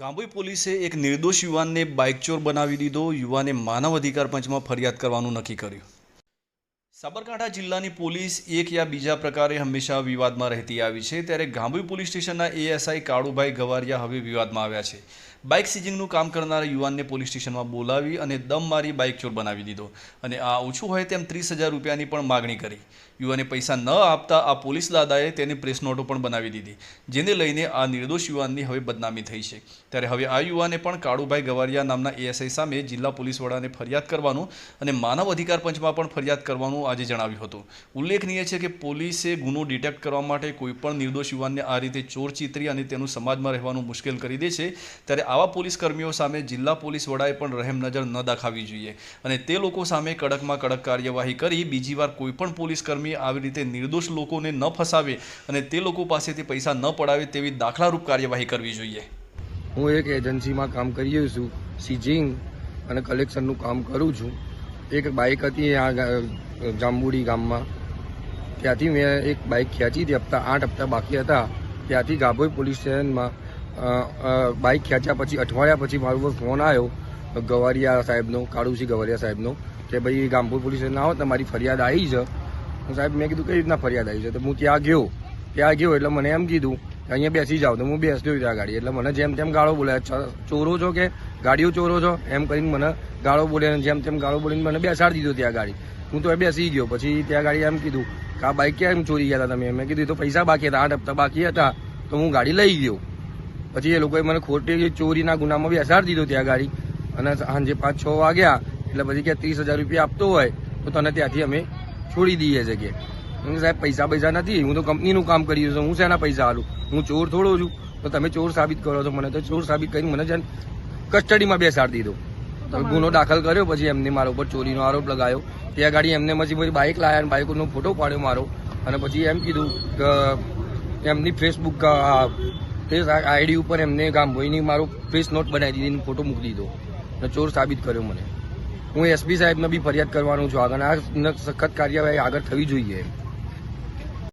ગાંભોઈ પોલીસે એક નિર્દોષ યુવાનને બાઇકચોર બનાવી દીધો. યુવાને માનવ અધિકાર પંચમાં ફરિયાદ કરવાનું નક્કી કર્યું. સાબરકાંઠા જિલ્લાની પોલીસ એક યા બીજા પ્રકારે હંમેશા વિવાદમાં રહેતી આવી છે. ત્યારે ગાંભી પોલીસ સ્ટેશનના એએસઆઈ કાળુભાઈ ગવારિયા હવે વિવાદમાં આવ્યા છે. બાઇક સીઝિંગનું કામ કરનારા યુવાનને પોલીસ સ્ટેશનમાં બોલાવી અને દમ મારી બાઇક ચોર બનાવી દીધો. અને આ ઓછું હોય તેમ ત્રીસ હજાર રૂપિયાની પણ માગણી કરી. યુવાને પૈસા ન આપતા આ પોલીસ દાદાએ તેની પ્રેસ નોટો પણ બનાવી દીધી, જેને લઈને આ નિર્દોષ યુવાનની હવે બદનામી થઈ છે. ત્યારે હવે આ યુવાને પણ કાળુભાઈ ગવારિયા નામના એએસઆઈ સામે જિલ્લા પોલીસ વડાને ફરિયાદ કરવાનું અને માનવ અધિકાર પંચમાં પણ ફરિયાદ કરવાનું આજે જણાવ્યું હતું. ઉલ્લેખનીય છે કે પોલીસે ગુનો ડિટેક્ટ કરવા માટે કોઈપણ નિર્દોષ યુવાનને આ રીતે ચોર ચિતરી અને તેનું સમાજમાં રહેવાનું મુશ્કેલ કરી દે છે, ત્યારે આવા પોલીસ કર્મીઓ સામે જિલ્લા પોલીસ વડાએ પણ રહેમ નજર ન દાખવવી જોઈએ અને તે લોકો સામે કડકમાં કડક કાર્યવાહી કરી બીજી વાર કોઈપણ પોલીસ કર્મી આવી રીતે નિર્દોષ લોકોને ન ફસાવે અને તે લોકો પાસેથી પૈસા ન પડાવે તેવી દાખલારૂપ કાર્યવાહી કરવી જોઈએ. હું એક એજન્સીમાં કામ કરી છું, સીજિંગ અને કલેક્શનનું કામ કરું છું. એક બાઇક હતી આ જાંબુડી ગામમાં. ત્યાંથી મેં એક બાઇક ખેંચી હતી હપ્તા, આઠ હપ્તા બાકી હતા. ત્યાંથી ગાભોઈ પોલીસ સ્ટેશનમાં બાઇક ખેંચ્યા પછી, અઠવાડિયા પછી મારું પર ફોન આવ્યો, ગવારિયા સાહેબનો કાળુસિંહ ગવારિયા સાહેબનો, કે ભાઈ ગામભોઈ પોલીસ સ્ટેશન આવો, તમારી ફરિયાદ આવી છે. સાહેબ, મેં કીધું, કઈ રીતના ફરિયાદ આવી છે? તો હું ત્યાં ગયો. ત્યાં ગયો એટલે મને એમ કીધું અહીંયા બેસી જાઉં તો હું બેસતો ત્યાં ગાડી. એટલે મને જેમ તેમ ગાળો બોલે "ચ- ચોરો છો કે ગાડીઓ ચોરો છો? એમ કરીને મને ગાળો બોલે જેમ તેમ ગાળો બોલીને મને બેસાડી દીધો ત્યાં ગાડી. હું તો એ બેસી ગયો. પછી ત્યાં ગાડી એમ કીધું કે, આ બાઇક કેમ ચોરી ગયા હતા તમે? મેં કીધું તો પૈસા બાકી હતા, આઠ હપ્તા બાકી હતા, તો હું ગાડી લઈ ગયો. પછી એ લોકોએ મને ખોટી ચોરીના ગુનામાં બેસાડી દીધો ત્યાં ગાડી. અને સાંજે પાંચ છ વાગ્યા, એટલે પછી કે ત્રીસ હજાર રૂપિયા આપતો હોય, તો તને ત્યાંથી અમે છોડી દઈએ છે કીધું, સાહેબ પૈસા પૈસા નથી હું તો કંપનીનું કામ કરી રહ્યો છું હું શેના પૈસા આલું? હું ચોર થોડો છું તો તમે ચોર સાબિત કરો છો મને તો ચોર સાબિત કરીને મને છે કસ્ટડીમાં બેસાડી દીધો. ગુનો દાખલ કર્યો પછી એમને મારા ઉપર ચોરીનો આરોપ લગાવ્યો ત્યાં ગાડી એમને પછી પછી બાઇક લાયા અને બાઇકનો ફોટો પાડ્યો મારો. અને પછી એમ કીધું કે એમની ફેસબુક ફેસ આઈડી ઉપર એમને ગામભોઈની મારો ફેસ નોટ બનાવી દીધી અને ફોટો મૂકી દીધો. અને ચોર સાબિત કર્યો મને. હું એસપી સાહેબને બી ફરિયાદ કરવાનો છું. આગળ આ સખત કાર્યવાહી આગળ થવી જોઈએ.